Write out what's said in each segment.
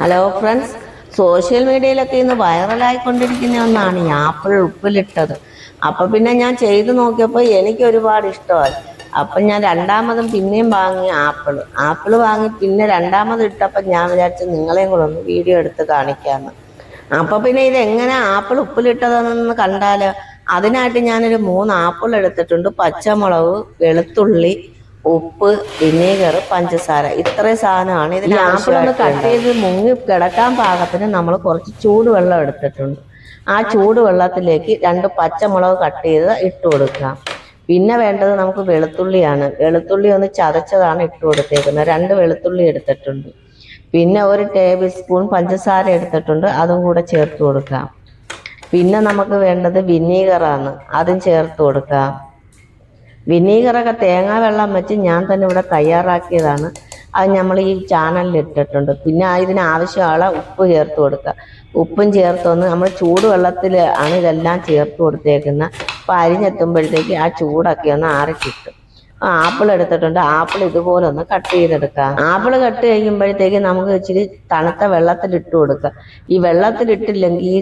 Hello friends social മീഡിയയിലൊക്കെ ഇന്ന് വൈറലായിക്കൊണ്ടിരിക്കുന്ന ഒന്നാണ് ഈ ആപ്പിൾ ഉപ്പിലിട്ടത്. അപ്പൊ പിന്നെ ഞാൻ ചെയ്തു നോക്കിയപ്പോൾ എനിക്ക് ഒരുപാട് ഇഷ്ടമായി. അപ്പം ഞാൻ രണ്ടാമതും പിന്നെയും വാങ്ങി ആപ്പിൾ. ആപ്പിൾ വാങ്ങി പിന്നെ രണ്ടാമത് ഇട്ടപ്പോൾ ഞാൻ വിചാരിച്ചു നിങ്ങളെയും കൂടെ ഒന്ന് വീഡിയോ എടുത്ത് കാണിക്കാമെന്ന് അപ്പൊ പിന്നെ ഇത് എങ്ങനെ ആപ്പിൾ ഉപ്പിലിട്ടതെന്ന് കണ്ടാൽ അതിനായിട്ട് ഞാനൊരു മൂന്ന് ആപ്പിൾ എടുത്തിട്ടുണ്ട്. പച്ചമുളക് വെളുത്തുള്ളി ഉപ്പ് വിനീഗർ പഞ്ചസാര. ഇത്രയും സാധനമാണ് ഇതിൽ ആപ്പിളൊന്ന് കട്ട് ചെയ്ത് മുങ്ങി കിടക്കാൻ പാകത്തിന് നമ്മൾ കുറച്ച് ചൂടുവെള്ളം എടുത്തിട്ടുണ്ട്. ആ ചൂടുവെള്ളത്തിലേക്ക് രണ്ട് പച്ചമുളക് കട്ട് ചെയ്ത് ഇട്ട് കൊടുക്കാം. പിന്നെ വേണ്ടത് നമുക്ക് വെളുത്തുള്ളിയാണ്. വെളുത്തുള്ളി ഒന്ന് ചതച്ചതാണ് ഇട്ട് കൊടുത്തേക്കുന്നത്. രണ്ട് വെളുത്തുള്ളി എടുത്തിട്ടുണ്ട്. പിന്നെ ഒരു ടേബിൾ സ്പൂൺ പഞ്ചസാര എടുത്തിട്ടുണ്ട്. അതും കൂടെ ചേർത്ത് കൊടുക്കാം. പിന്നെ നമുക്ക് വേണ്ടത് വിനീഗറാണ്. അതും ചേർത്ത് കൊടുക്കാം. വിനീഗറൊക്കെ തേങ്ങാ വെള്ളം വെച്ച് ഞാൻ തന്നെ ഇവിടെ തയ്യാറാക്കിയതാണ്. അത് നമ്മൾ ഈ ചാനലിൽ ഇട്ടിട്ടുണ്ട്. പിന്നെ ഇതിന് ആവശ്യമുള്ള ഉപ്പ് ചേർത്ത് കൊടുക്കുക. ഉപ്പും ചേർത്തൊന്ന് നമ്മൾ ചൂടുവെള്ളത്തിൽ ആണ് ഇതെല്ലാം ചേർത്ത് കൊടുത്തേക്കുന്നത്. അപ്പോൾ അരിഞ്ഞെത്തുമ്പോഴത്തേക്ക് ആ ചൂടൊക്കെ ഒന്ന് ആറി കിട്ടും ആപ്പിൾ എടുത്തിട്ടുണ്ട്. ആപ്പിൾ ഇതുപോലെ ഒന്ന് കട്ട് ചെയ്തെടുക്കാം. ആപ്പിൾ കട്ട് കഴിയുമ്പോഴത്തേക്ക് നമുക്ക് ഇച്ചിരി തണുത്ത വെള്ളത്തിലിട്ട് കൊടുക്കുക ഈ വെള്ളത്തിലിട്ടില്ലെങ്കിൽ ഈ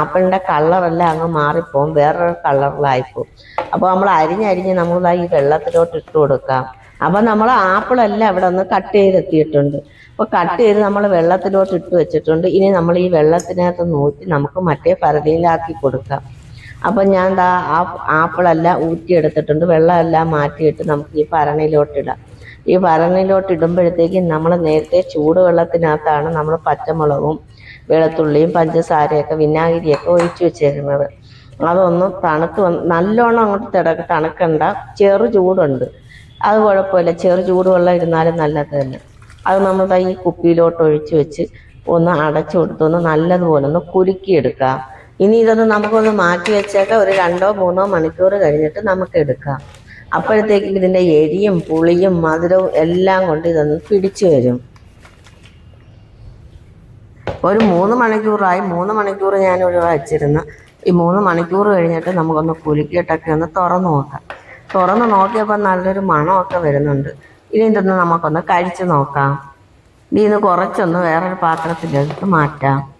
ആപ്പിളിന്റെ കളറെല്ലാം അങ്ങ് മാറിപ്പോവും. വേറൊരു കളറിലായിപ്പോവും അപ്പോൾ നമ്മൾ അരിഞ്ഞരിഞ്ഞ് നമ്മൾ ഈ വെള്ളത്തിലോട്ട് ഇട്ട് കൊടുക്കാം. അപ്പം നമ്മൾ ആപ്പിളെല്ലാം അവിടെ ഒന്ന് കട്ട് ചെയ്തെത്തിയിട്ടുണ്ട്. അപ്പോൾ കട്ട് ചെയ്ത് നമ്മൾ വെള്ളത്തിലോട്ട് ഇട്ട് വെച്ചിട്ടുണ്ട്. ഇനി നമ്മൾ ഈ വെള്ളത്തിനകത്ത് നോക്കി നമുക്ക് മറ്റേ പരതിയിലാക്കി കൊടുക്കാം. അപ്പം ഞാൻ ദാ ആ ആപ്പിളെല്ലാം ഊറ്റിയെടുത്തിട്ടുണ്ട്. വെള്ളമെല്ലാം മാറ്റിയിട്ട് നമുക്ക് ഈ ഭരണിയിലോട്ടിടാം. ഈ ഭരണിയിലോട്ട് ഇടുമ്പോഴത്തേക്കും നമ്മൾ നേരത്തെ ചൂടുവെള്ളത്തിനകത്താണ് നമ്മൾ പച്ചമുളകും വെളുത്തുള്ളിയും പഞ്ചസാരയൊക്കെ വിനാഗിരിയൊക്കെ ഒഴിച്ചു വെച്ചിരുന്നത്. അതൊന്ന് തണുത്ത് വന്ന് നല്ലോണം അങ്ങോട്ട് തിടക്ക് തണുക്കണ്ട. ചെറു ചൂടുണ്ട്. അത് കുഴപ്പമില്ല. ചെറു ചൂടുവെള്ളം ഇരുന്നാലും നല്ലത് തന്നെ. അത് നമ്മൾ ഈ കുപ്പിയിലോട്ട് ഒഴിച്ച് വെച്ച് ഒന്ന് അടച്ചു കൊടുത്തൊന്ന് നല്ലതുപോലെ ഒന്ന് കുലുക്കിയെടുക്കാം. ഇനി ഇതൊന്ന് നമുക്കൊന്ന് മാറ്റി വെച്ചേക്ക. ഒരു രണ്ടോ മൂന്നോ മണിക്കൂർ കഴിഞ്ഞിട്ട് നമുക്ക് എടുക്കാം. അപ്പോഴത്തേക്കും ഇതിന്റെ എരിയും പുളിയും മധുരവും എല്ലാം കൊണ്ട് ഇതൊന്ന് പിടിച്ചു വരും. ഒരു മൂന്ന് മണിക്കൂറായി. മൂന്ന് മണിക്കൂർ ഞാൻ ഇവിടെ ഈ മൂന്ന് മണിക്കൂർ കഴിഞ്ഞിട്ട് നമുക്കൊന്ന് കുലുക്കിയിട്ടൊക്കെ ഒന്ന് തുറന്നു നോക്കാം. തുറന്ന് നോക്കിയപ്പോൾ നല്ലൊരു മണമൊക്കെ വരുന്നുണ്ട്. ഇനി ഇതൊന്ന് നമുക്കൊന്ന് കഴിച്ചു നോക്കാം. ഇതിന്ന് കുറച്ചൊന്ന് വേറൊരു പാത്രത്തിലെടുത്ത് മാറ്റാം.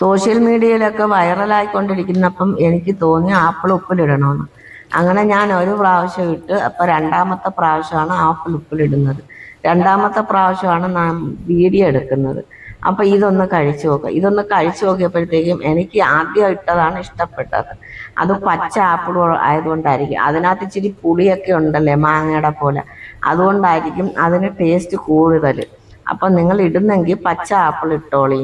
സോഷ്യൽ മീഡിയയിലൊക്കെ വൈറലായിക്കൊണ്ടിരിക്കുന്നപ്പം എനിക്ക് തോന്നി ആപ്പിൾ ഉപ്പിലിടണമെന്ന് അങ്ങനെ ഞാൻ ഒരു പ്രാവശ്യം ഇട്ട് അപ്പോൾ രണ്ടാമത്തെ പ്രാവശ്യമാണ് ആപ്പിൾ ഉപ്പിലിടുന്നത്. രണ്ടാമത്തെ പ്രാവശ്യമാണ് നാം വീഡിയോ എടുക്കുന്നത്. അപ്പോൾ ഇതൊന്ന് കഴിച്ചു നോക്കുക ഇതൊന്ന് കഴിച്ചു നോക്കിയപ്പോഴത്തേക്കും എനിക്ക് ആദ്യം ഇട്ടതാണ് ഇഷ്ടപ്പെട്ടത്. അത് പച്ച ആപ്പിൾ ആയതുകൊണ്ടായിരിക്കും. അതിനകത്ത് ഇച്ചിരി പുളിയൊക്കെ ഉണ്ടല്ലേ മാങ്ങയുടെ പോലെ. അതുകൊണ്ടായിരിക്കും അതിന് ടേസ്റ്റ് കൂടുതൽ അപ്പം നിങ്ങൾ ഇടുന്നെങ്കിൽ പച്ച ആപ്പിൾ ഇട്ടോളി